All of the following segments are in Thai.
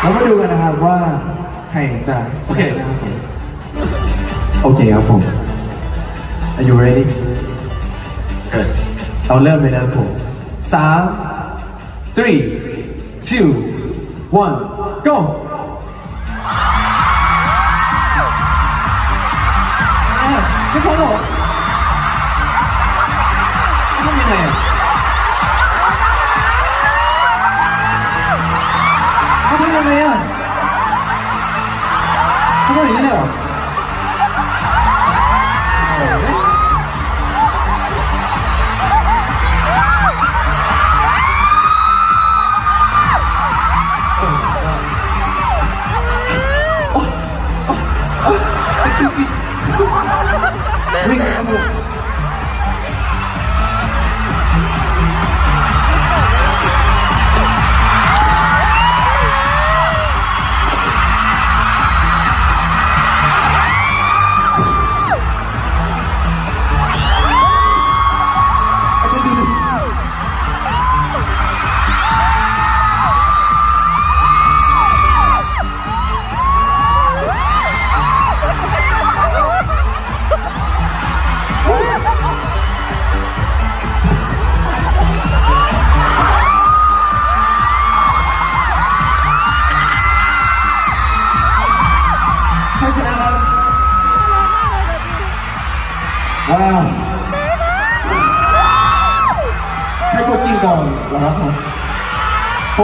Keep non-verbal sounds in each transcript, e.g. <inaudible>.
เรามาดูกันนะครับว่าใครจะชนะนะครับผมโอเคครับผม Are you ready เราเริ่มเลยนะครับผมสาม three two one go อะไม่พอหรอท เขาทำยัง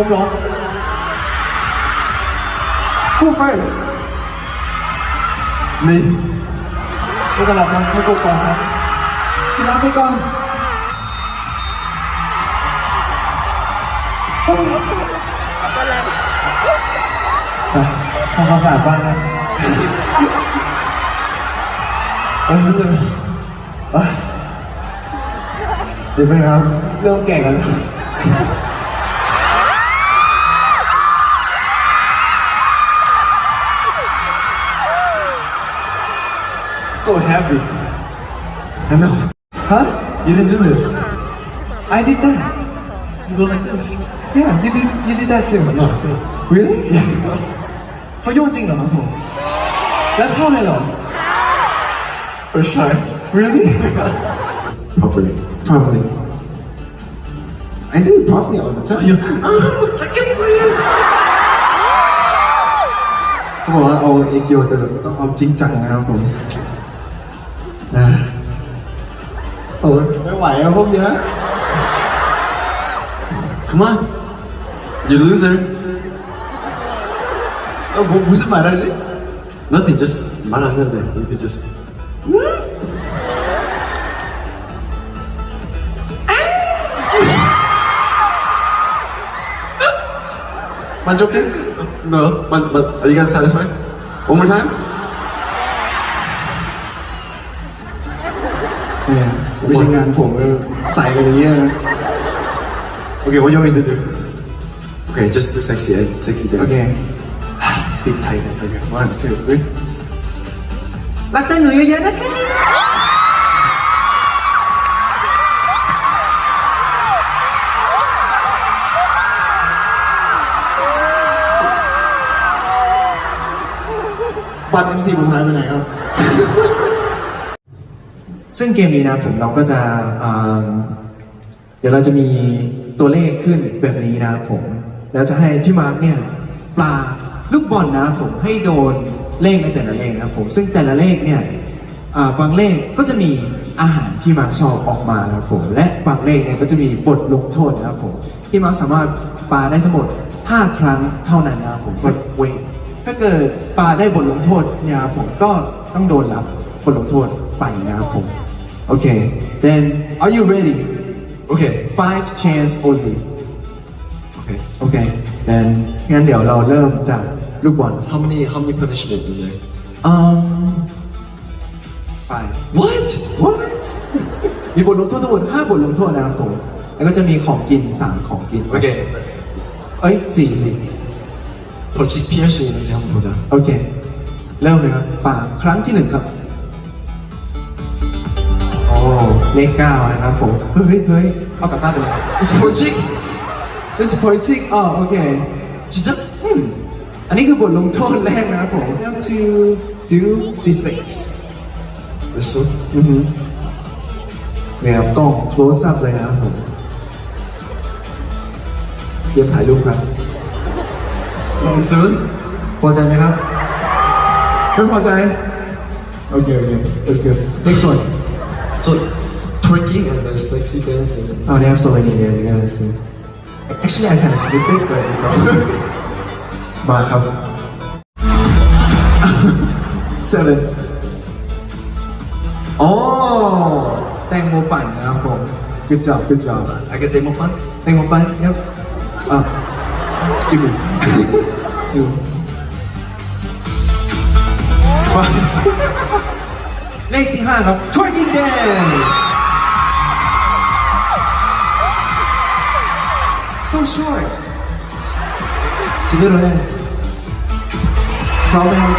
ผมเหรอ Who first นี่พวกเราครับใครกดก่อนครับพี่นับไปก่อนไปทำความสะอาดบ้านนะเอ้ยเดี๋ยวเอ้ยเดี๋ยวไปนะครับ เริ่มแก่กันแล้ว so heavy I know huh you didn't do this I did that You go like this. yeah you did you did that too No. really yeah เขาโยนจริงเหรอครับผมแล้วเข้าเลยเหรอ First time. really <laughs> Properly. Probably. I do it properly all the time. You. <laughs> Ah, I can see it. เขาบอกว่าเอาเอกิโอแต่ต้องเอาจริงจังนะครับผม นะโอ้ยไม่ไหวอะพวกเนี้ย Come on. You loser. เออผม무슨 말하지? Nothing. Just 말 안 했는데. You could just. 만족해? No. But, but are you guys satisfied? One more time. เนี่ยไม่ใช่งานผมเออใส่กันอย่างเงี้ยนะ Okay. What do you want me to do? Okay. Just do sexy. eh? Sexy dance. โอเค Speak Thai. then. Okay. One, two, three. รักแต่หนูเยอะๆนะคะบัตร MC ผมหายไปไหนครับ ซึ่งเกมนี้นะผมเราก็จะเดี๋ยวเราจะมีตัวเลขขึ้นแบบนี้นะผม แล้วจะให้พี่มาร์กเนี่ยปลาลูกบอลนะผมให้โดนเลขในแต่ละเลขนะผม ซึ่งแต่ละเลขเนี่ยบางเลขก็จะมีอาหารที่มาร์กชอบออกมานะผมและบางเลขเนี่ยก็จะมีบทลงโทษนะครับผมที่มาร์กสามารถปาได้ทั้งหมด 5 ครั้งเท่านั้นนะผมบทเวทถ้าเกิดปาได้บทลงโทษเนี่ยผมก็ต้องโดนรับบทลงโทษไปนะครับผม โอเค then are you ready Okay. five chance only Okay. โอเค then งั้นเดี๋ยวเราเริ่มจากลูกบอล How many? How many punishment is there? um five What? what มีบทลงโทษทั้งหมด5บทลงโทษนะครับผม แล้วก็จะมีของกิน 3 ของกิน Okay. เอ้ย4สิ 벌칙 피할 수 있는지 한번 보자. โอเค เริ่มเลยครับป่ากครั้งที่หนึ่งครับ โอ้ เลขเก้านะครับผมเฮ้ยเฮ้ยเอากลับบ้านไปเลย It's poetic It's poetic อ๋อโอเคจริง?อืมอันนี้คือบทลงโทษแรกนะครับผม have to do this face รู้สึกอือฮึนี่ครับกล้อง close up เลยนะครับผมเตรียมถ่ายรูปครับรู้สึกพอใจไหมครับไม่พอใจโอเคโอเค let's go next one So twerking and there's sexy dance. And... oh they have so many there you gotta see actually I kind of skipped it but you know มาครับ seven โอ้แตงโมปั่นนะครับผม good job good job I get demo fun. แตงโมปั่น yep อะ give me two five เลขที่ห้าครับ twerking dance so short ชิคกี้พายพร้อมไหมครับ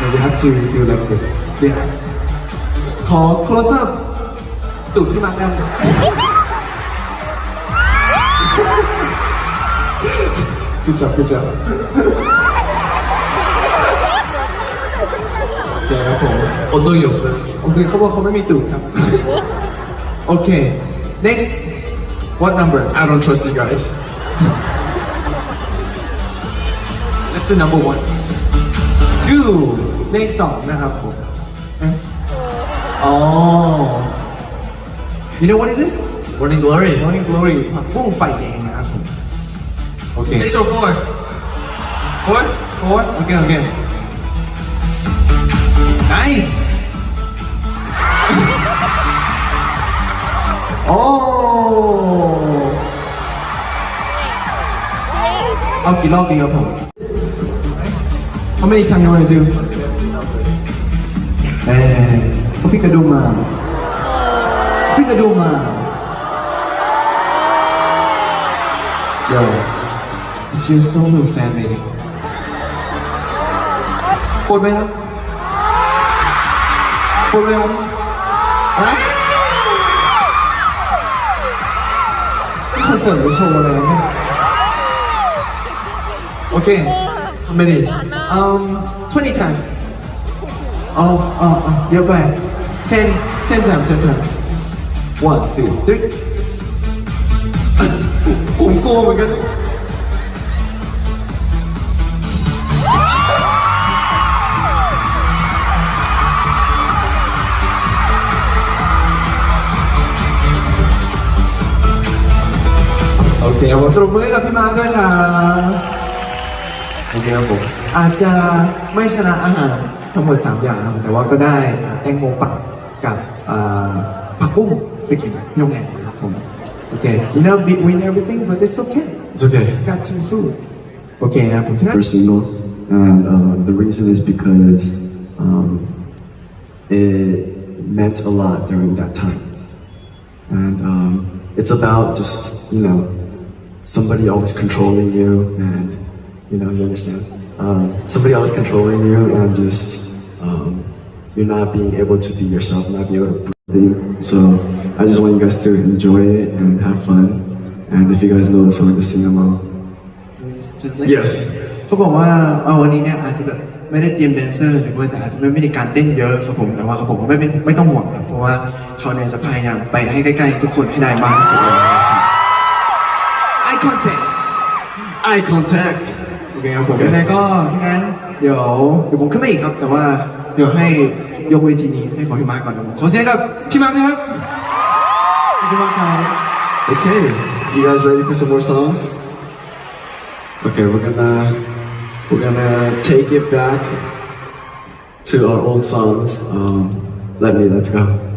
No, you have to do like this yeah ขอ close up ตูดพี่มาร์คกัน good job good job เจอครับผม Okay next what number I don't trust you guys Let's do number one two เลขสองนะครับผมอ๋อ You know what it is Morning Glory Morning Glory ผักบุ้งไฟแดงนะครับผม Okay six or four four four Okay okay nice โอ้เอากี่รอบดีครับผม How many times you want to do เอ้เขาพี่กระดุมาพี่กระดุมมา Yo it's your solo fan meeting ปวดไหมครับ ปวดไหมครับฮะนี่คอนเสิร์ตหรือโชว์อะไรนะเนี่ยโอเค how many um 20 times อ๋ออ๋ออ๋อเยอะไป10 10 times 10 times one two three ผมกลัวเหมือนกัน โอเคผมตรบมือให้กับพี่มาร์คด้วยครับโอเคครับผมอาจจะไม่ชนะอาหารทั้งหมด 3 อย่างนะครับแต่ว่าก็ได้แตงโมปักกับอ่าผักบุ้งไปกินที่โรงแรมนะครับผมโอเค you know we win everything but it's okay It's okay. got two food โอเคนะครับผมที่ first single, and um, the reason is because um, it meant a lot during that time, and um, it's about just you know somebody always controlling you, and you know you understand um, somebody always controlling you, and just um, you're not being able to be yourself, not be able to breathe. So I just want you guys to enjoy it and have fun, and if you guys know the song, just sing along. Yes. เขาบอกว่าเอาวันนี้เนี่ยอาจจะแบบไม่ได้เตรียมแดนเซอร์หรือว่าแต่อาจจะไม่ไม่ได้การเต้นเยอะครับผมแต่ว่าเขาบอกว่าไม่ไม่ไม่ต้องห่วงครับเพราะว่าเขาเนี่ยจะพยายามไปให้ใกล้ๆทุกคนให้ได้มากที่สุดเลยนะครับ eye contact Eye contact. โอเคครับผมยังไงก็งั้นเดี๋ยวเดี๋ยวผมขึ้นมาอีกครับ แต่ว่าเดี๋ยวให้ยกเวทีนี้ให้ขอพี่มาร์คก่อนครับผมขอเสียงกับพี่มาร์คนะครับขอบคุณมากครับ Okay. You guys ready for some more songs? Okay, we're gonna we're gonna take it back to our old songs. Um, let me let's go.